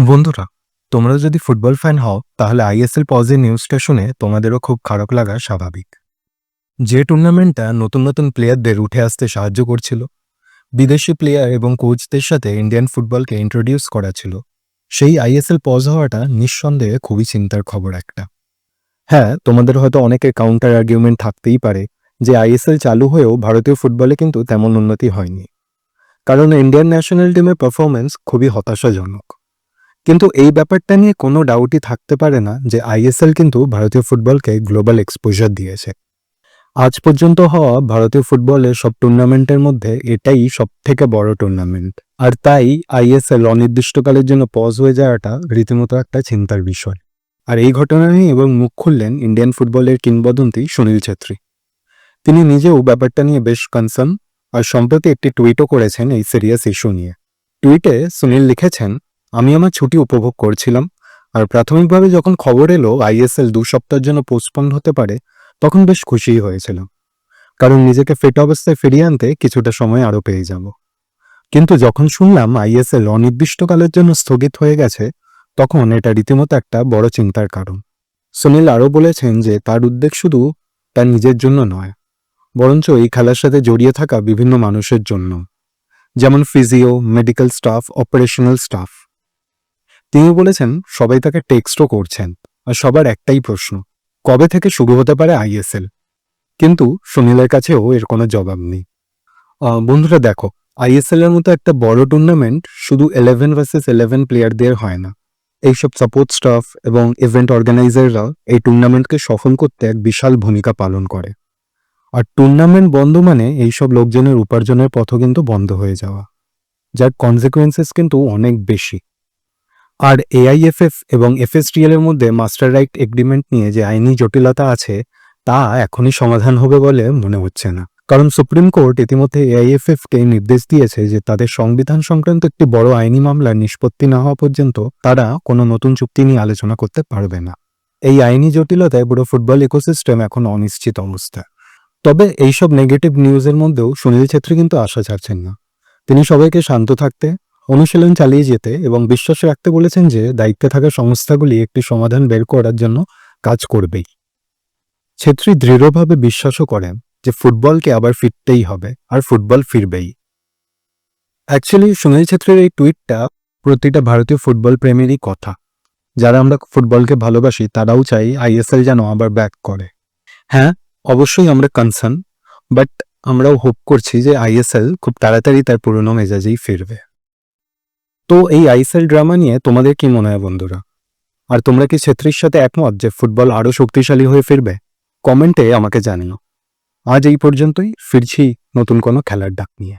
বন্ধুরা, তোমরা যদি ফুটবল ফ্যান হও, তাহলে আইএসএল পজের নিউজটা শুনে তোমাদেরও খুব খারাপ লাগা স্বাভাবিক। যে টুর্নামেন্টটা নতুন নতুন প্লেয়ারদের উঠে আসতে সাহায্য করছিল, বিদেশি প্লেয়ার এবং কোচদের সাথে ইন্ডিয়ান ফুটবলকে ইন্ট্রোডিউস করা ছিল, সেই আইএসএল পজ হওয়াটা নিঃসন্দেহে খুবই চিন্তার খবর একটা। হ্যাঁ তোমাদের হয়তো অনেকের কাউন্টার আর্গুমেন্ট থাকতেই পারে যে আইএসএল চালু হয়েও ভারতীয় ফুটবলে কিন্তু তেমন উন্নতি হয়নি। কারণ ইন্ডিয়ান ন্যাশনাল টিমের পারফরমেন্স খুবই হতাশাজনক। কিন্তু এই ব্যাপারটা নিয়ে কোনো ডাউটই থাকতে পারে না যে আইএসএল কিন্তু ভারতীয় ফুটবলকে গ্লোবাল এক্সপোজার দিয়েছে। আজ পর্যন্ত হওয়া ভারতীয় ফুটবলের সব টুর্নামেন্টের মধ্যে এটাই সব থেকে বড় টুর্নামেন্ট। আর তাই আইএসএল অনির্দিষ্টকালের জন্য পজ হয়ে যাওয়াটা রীতিমতো একটা চিন্তার বিষয়। আর এই ঘটনা নিয়ে এবং মুখ খুললেন ইন্ডিয়ান ফুটবলের কিংবদন্তি সুনীল ছেত্রী। তিনি নিজেও ব্যাপারটা নিয়ে বেশ কনসার্ন আর সম্প্রতি একটি টুইটও করেছেন এই সিরিয়াস ইস্যু নিয়ে। টুইটে সুনীল লিখেছেন আমি আমার ছুটি উপভোগ করছিলাম, আর প্রাথমিকভাবে যখন খবর এলো আইএসএল দু সপ্তাহের জন্য পোস্টপন্ড হতে পারে, তখন বেশ খুশিই হয়েছিলাম। কারণ নিজেকে ফিট অবস্থায় ফিরিয়ে আনতে কিছুটা সময় আরও পেয়ে যাব। কিন্তু যখন শুনলাম আইএসএল অনির্দিষ্টকালের জন্য স্থগিত হয়ে গেছে, তখন এটা রীতিমতো একটা বড় চিন্তার কারণ। সুনীল আরও বলেছেন যে তার উদ্বেগ শুধু তার নিজের জন্য নয়, বরঞ্চ এই খেলার সাথে জড়িয়ে থাকা বিভিন্ন মানুষের জন্য। যেমন physio medical staff operational staff তিনি বলেছেন, সবাই তাকে টেক্সটও করছেন, আর সবার একটাই প্রশ্ন, কবে থেকে শুরু হতে পারে আইএসএল কিন্তু সুনীলের কাছেও এর কোনো জবাব নেই। বন্ধুরা দেখো আইএসএল এর মতো একটা বড় টুর্নামেন্ট শুধু ইলেভেন ভার্সেস ইলেভেন প্লেয়ারদের হয় না। এইসব সাপোর্ট স্টাফ এবং ইভেন্ট অর্গানাইজাররা এই টুর্নামেন্টকে সফল করতে এক বিশাল ভূমিকা পালন করে। আর টুর্নামেন্ট বন্ধ মানে এইসব লোকজনের উপার্জনের পথও কিন্তু বন্ধ হয়ে যাওয়া, যার কনসিকুয়েন্সেস কিন্তু অনেক বেশি। আর এআইএফএফ এবং এফএসটিএল এর মধ্যে মাস্টার রাইট এগ্রিমেন্ট নিয়ে যে আইনি জটিলতা আছে, তা এখনই সমাধান হবে বলে মনে হচ্ছে না। কারণ সুপ্রিম কোর্ট ইতিমধ্যে এআইএফএফ কে নির্দেশ দিয়েছে যে তাদের সংবিধান সংক্রান্ত একটি বড় আইনি মামলার নিষ্পত্তি না হওয়া পর্যন্ত তারা কোনো নতুন চুক্তি নিয়ে আলোচনা করতে পারবে না। এই আইনি জটিলতায় পুরো ফুটবল ইকোসিস্টেম এখন অনিশ্চিত অবস্থা। তবে এইসব নেগেটিভ নিউজের মধ্যেও সুনীল ছেত্রী কিন্তু আশা ছাড়ছেন না। তিনি সবাইকে শান্ত থাকতে অনুশীলন চালিয়ে যেতে এবং বিশ্বাস রাখতে বলেছেন যে, দায়িত্বে থাকা সংস্থাগুলি একটি সমাধান বের করার জন্য কাজ করবেই। ছেত্রী দৃঢ়ভাবে বিশ্বাসও করেন যে, ফুটবলকে আবার ফিরতেই হবে, আর ফুটবল ফিরবেই। অ্যাকচুয়ালি সুনীল ছেত্রীর এই টুইটটা প্রতিটা ভারতীয় ফুটবল প্রেমীরই কথা। যারা আমরা ফুটবলকে ভালোবাসি, তারাও চাই আইএসএল যেন আবার ব্যাক করে। হ্যাঁ অবশ্যই আমরা কনসার্ন বাট আমরাও হোপ করছি যে আইএসএল খুব তাড়াতাড়ি তার পুরনো মেজাজেই ফিরবে। তো এই আইএসএল ড্রামা নিয়ে তোমাদের কি মনে হয় বন্ধুরা? আর তোমরা কি ছেত্রীর সাথে একমত যে ফুটবল আরও শক্তিশালী হয়ে ফিরবে? কমেন্টে আমাকে জানিও। আজ এই পর্যন্তই, ফিরছি নতুন কোনো খেলার ডাক নিয়ে।